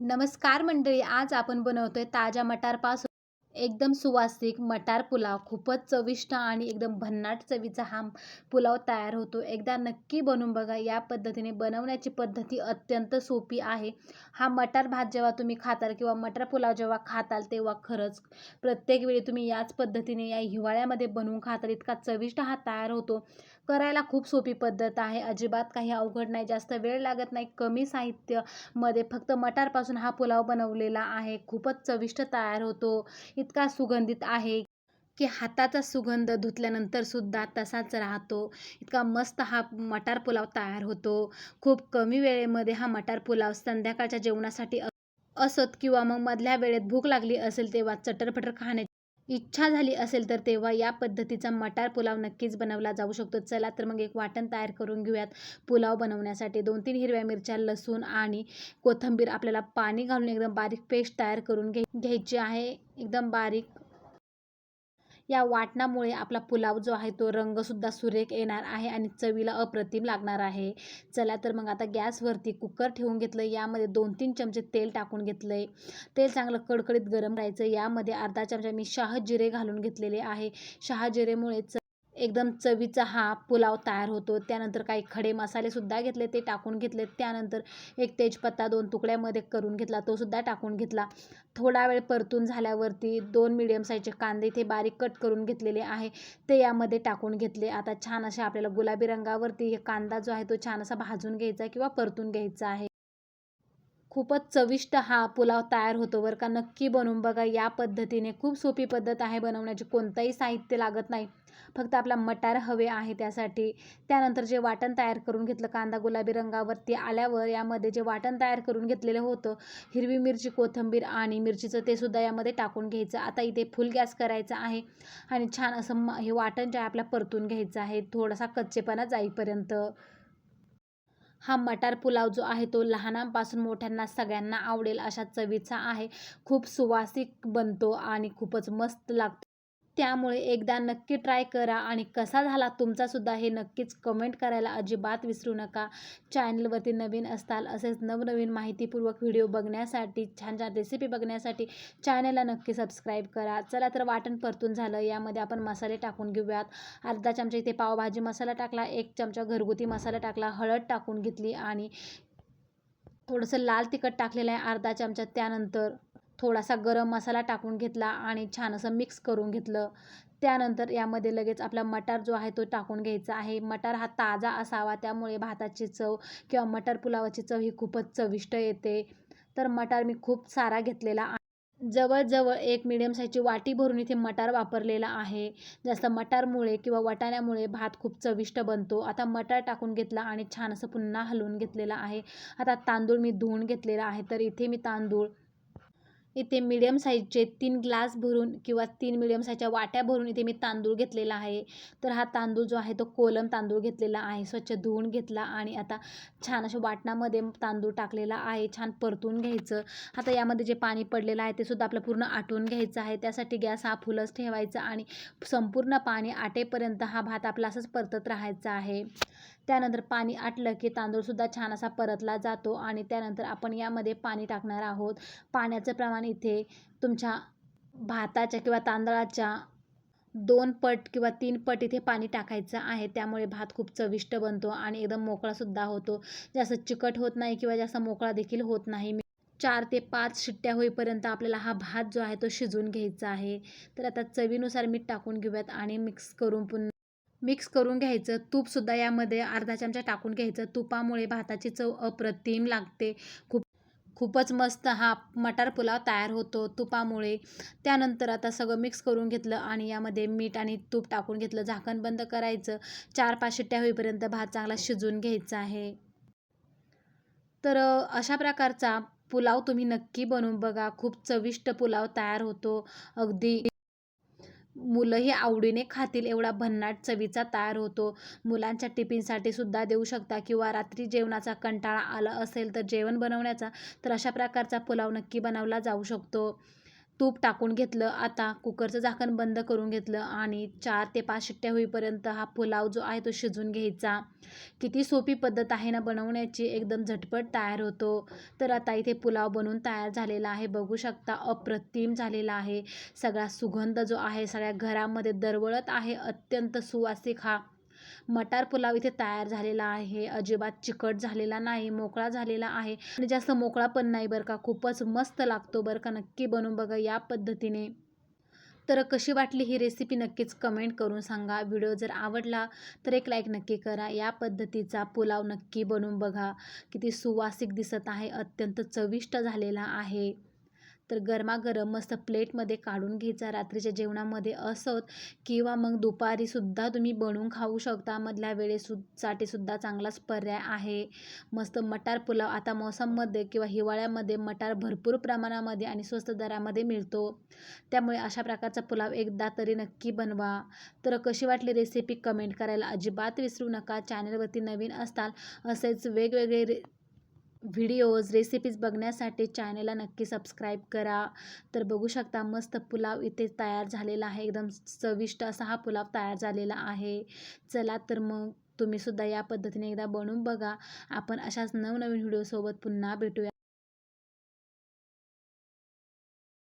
नमस्कार मंडळी आज आपण बनवतोय ताज्या मटारपासून एकदम सुवासिक मटार पुलाव. खूपच चविष्ट आणि एकदम भन्नाट चवीचा हा पुलाव तयार होतो. एकदा नक्की बनवून बघा. या पद्धतीने बनवण्याची पद्धती अत्यंत सोपी आहे. हा मटार भात जेव्हा तुम्ही खाताल किंवा मटार पुलाव जेव्हा खाताल तेव्हा खरंच प्रत्येक वेळी तुम्ही याच पद्धतीने या हिवाळ्यामध्ये बनवून खाताल. इतका चविष्ट हा तयार होतो. करायला खूप सोपी पद्धत आहे. अजिबात काही अवघड नाही. जास्त वेळ लागत नाही. कमी साहित्यमध्ये फक्त मटारपासून हा पुलाव बनवलेला आहे. खूपच चविष्ट तयार होतो. इतका सुगंधित आहे की हाताचा सुगंध धुतल्यानंतर सुद्धा तसाच राहतो. इतका मस्त हा मटार पुलाव तयार होतो. खूप कमी वेळेमध्ये हा मटार पुलाव संध्याकाळच्या जेवणासाठी असत किंवा मग मधल्या वेळेत भूक लागली असेल तेव्हा चटरपटर खाण्याची इच्छा झाली असेल तर तेव्हा या पद्धतीचा मटार पुलाव नक्कीच बनवला जाऊ शकतो. चला तर मग एक वाटण तयार करून घेऊयात. पुलाव बनवण्यासाठी दोन तीन हिरव्या मिरच्या लसूण आणि कोथिंबीर आपल्याला पाणी घालून एकदम बारीक पेस्ट तयार करून घे घ्यायची आहे. एकदम बारीक या वाटणामुळे आपला पुलाव जो आहे तो रंगसुद्धा सुरेख येणार आहे आणि चवीला अप्रतिम लागणार आहे. चला तर मग आता गॅसवरती कुकर ठेवून घेतलं यामध्ये दोन तीन चमचे तेल टाकून घेतलं आहे तेल चांगलं कडकडीत गरम राहायचं. यामध्ये अर्धा चमचा मी शहाजिरे जिरे घालून घेतलेले आहे. शहाजिरेमुळे एकदम चवीचा हा पुलाव तयार होतो. त्यानंतर काही खडे मसालेसुद्धा घेतले ते टाकून घेतले त्यानंतर एक तेजपत्ता दोन तुकड्यामध्ये करून घेतला तो सुद्धा टाकून घेतला. थोडा वेळ परतून झाल्यावरती दोन मिडियम साईजचे कांदे इथे बारीक कट करून घेतलेले आहे. ते यामध्ये टाकून घेतले. आता छान असे आपल्याला गुलाबी रंगावरती हे कांदा जो आहे तो छान असा भाजून घ्यायचा किंवा परतून घ्यायचा आहे. खूपच चविष्ट हा पुलाव तयार होतो बरं का. नक्की बनवून बघा. या पद्धतीने खूप सोपी पद्धत आहे बनवण्याची. कोणतंही साहित्य लागत नाही. फक्त आपला मटार हवे आहे त्यासाठी. त्यानंतर जे वाटण तयार करून घेतलं कांदा गुलाबी रंगावरती आल्यावर यामध्ये जे वाटण तयार करून घेतलेलं होतं हिरवी मिरची कोथिंबीर आणि मिरचीचं ते सुद्धा यामध्ये टाकून घ्यायचं. आता इथे फुल गॅस करायचा आहे आणि छान असं हे वाटण जे आहे आपल्या परतून घ्यायचं आहे. थोडासा कच्चेपणा जाईपर्यंत. हा मटार पुलाव जो आहे तो लहानांपासून मोठ्यांना सगळ्यांना आवडेल अशा चवीचा आहे. खूप सुवासिक बनतो आणि खूपच मस्त लागतो. त्यामुळे एकदा नक्की ट्राय करा आणि कसा झाला तुमचासुद्धा हे नक्कीच कमेंट करायला अजिबात विसरू नका. चॅनलवरती नवीन असताल असेच नवनवीन माहितीपूर्वक व्हिडिओ बघण्यासाठी छान छान रेसिपी बघण्यासाठी चॅनलला नक्की सबस्क्राईब करा. चला तर वाटण परतून झालं. यामध्ये आपण मसाले टाकून घेऊयात. अर्धा चमचा इथे पावभाजी मसाला टाकला एक चमचा घरगुती मसाला टाकला हळद टाकून घेतली आणि थोडंसं लाल तिखट टाकलेलं आहे. अर्धा चमचा त्यानंतर थोडासा गरम मसाला टाकून घेतला आणि छान असं मिक्स करून घेतलं. त्यानंतर यामध्ये लगेच आपला मटार जो आहे तो टाकून घ्यायचा आहे. मटार हा ताजा असावा त्यामुळे भाताची चव किंवा मटार पुलावाची चव ही खूपच चविष्ट येते. तर मटार मी खूप सारा घेतलेला जवळजवळ एक मिडियम साईजची वाटी भरून इथे मटार वापरलेला आहे. जास्त मटारमुळे किंवा वाटाण्यामुळे भात खूप चविष्ट बनतो. आता मटार टाकून घेतला आणि छान असं पुन्हा हलवून घेतलेला आहे. आता तांदूळ मी धुवून घेतलेला आहे. तर इथे मी तांदूळ इथे मीडियम साईजचे तीन ग्लास भरून किंवा तीन मीडियम साईजच्या वाट्या भरून इथे मी तांदूळ घेतलेला आहे. तर हा तांदूळ जो आहे तो कोलम तांदूळ घेतलेला आहे. स्वच्छ धुवून घेतला आणि आता छान अशा वाटणामध्ये तांदूळ टाकलेला आहे. छान परतून घ्यायचं. आता यामध्ये जे पाणी पडलेलं आहे ते सुद्धा आपलं पूर्ण आटवून घ्यायचं आहे. त्यासाठी गॅस हा फुलच ठेवायचा आणि संपूर्ण पाणी आटेपर्यंत हा भात आपला असंच परतत राहायचा आहे. त्यानंतर पाणी आटलं की तांदूळसुद्धा छान असा परतला जातो आणि त्यानंतर आपण यामध्ये पाणी टाकणार आहोत. पाण्याचं प्रमाण इथे तुमच्या भाताच्या किंवा तांदळाच्या दोन पट किंवा तीन पट इथे पाणी टाकायचं आहे. त्यामुळे भात खूप चविष्ट बनतो आणि एकदम मोकळासुद्धा होतो. जास्त चिकट होत नाही किंवा जास्त मोकळा देखील होत नाही. चार ते पाच शिट्ट्या होईपर्यंत आपल्याला हा भात जो आहे तो शिजवून घ्यायचा आहे. तर आता चवीनुसार मीठ टाकून घेऊयात आणि मिक्स करून पुन्हा मिक्स करून घ्यायचं. तूपसुद्धा यामध्ये अर्धा चमचा टाकून घ्यायचं. तुपामुळे भाताची चव अप्रतिम लागते. खूप खूपच मस्त हा मटार पुलाव तयार होतो तुपामुळे. त्यानंतर आता सगळं मिक्स करून घेतलं आणि यामध्ये मीठ आणि तूप टाकून घेतलं. झाकण बंद करायचं. चार पाच शिट्ट्या होईपर्यंत भात चांगला शिजून घ्यायचा आहे. तर अशा प्रकारचा पुलाव तुम्ही नक्की बनवून बघा. खूप चविष्ट पुलाव तयार होतो. अगदी मुलंही आवडीने खातील एवढा भन्नाट चवीचा तयार होतो. मुलांच्या टिफिनसाठी सुद्धा देऊ शकता किंवा रात्री जेवणाचा कंटाळा आला असेल तर जेवण बनवण्याचा तर अशा प्रकारचा पुलाव नक्की बनवला जाऊ शकतो. तूप टाकून घेतलं. आता कुकरचं झाकण बंद करून घेतलं आणि चार ते पाच शिट्ट्या होईपर्यंत हा पुलाव जो आहे तो शिजून घ्यायचा. किती सोपी पद्धत आहे ना बनवण्याची. एकदम झटपट तयार होतो. तर आता इथे पुलाव बनवून तयार झालेला आहे. बघू शकता अप्रतिम झालेला आहे. सगळा सुगंध जो आहे सगळ्या घरामध्ये दरवळत आहे. अत्यंत सुवासिक हा मटार पुलाव इथे तयार झालेला आहे. अजिबात चिकट झालेला नाही मोकळा झालेला आहे. आणि जास्त मोकळा पण नाही बरं का. खूपच मस्त लागतो बरं का. नक्की बनवून बघा या पद्धतीने. तर कशी वाटली ही रेसिपी नक्कीच कमेंट करून सांगा. व्हिडिओ जर आवडला तर एक लाईक नक्की करा. या पद्धतीचा पुलाव नक्की बनवून बघा. किती सुवासिक दिसत आहे. अत्यंत चविष्ट झालेला आहे. तर गरमागरम मस्त प्लेटमध्ये काढून घ्यायचा रात्रीच्या जेवणामध्ये असत किंवा मग दुपारीसुद्धा तुम्ही बनवून खाऊ शकता. मधल्या वेळेसाठी सुद्धा चांगलाच पर्याय आहे. मस्त मटार पुलाव आता मोसममध्ये किंवा हिवाळ्यामध्ये मटार भरपूर प्रमाणामध्ये आणि स्वस्त दरामध्ये मिळतो. त्यामुळे अशा प्रकारचा पुलाव एकदा तरी नक्की बनवा. तर कशी वाटली रेसिपी कमेंट करायला अजिबात विसरू नका. चॅनलवरती नवीन असताल असेच वेगवेगळे रे व्हिडिओज रेसिपीज बघण्यासाठी चॅनलला नक्की सबस्क्राईब करा. तर बघू शकता मस्त पुलाव इथे तयार झालेला आहे. एकदम चविष्ट असा हा पुलाव तयार झालेला आहे. चला तर मग तुम्हीसुद्धा या पद्धतीने एकदा बनवून बघा. आपण अशाच नवनवीन व्हिडिओसोबत पुन्हा भेटूया.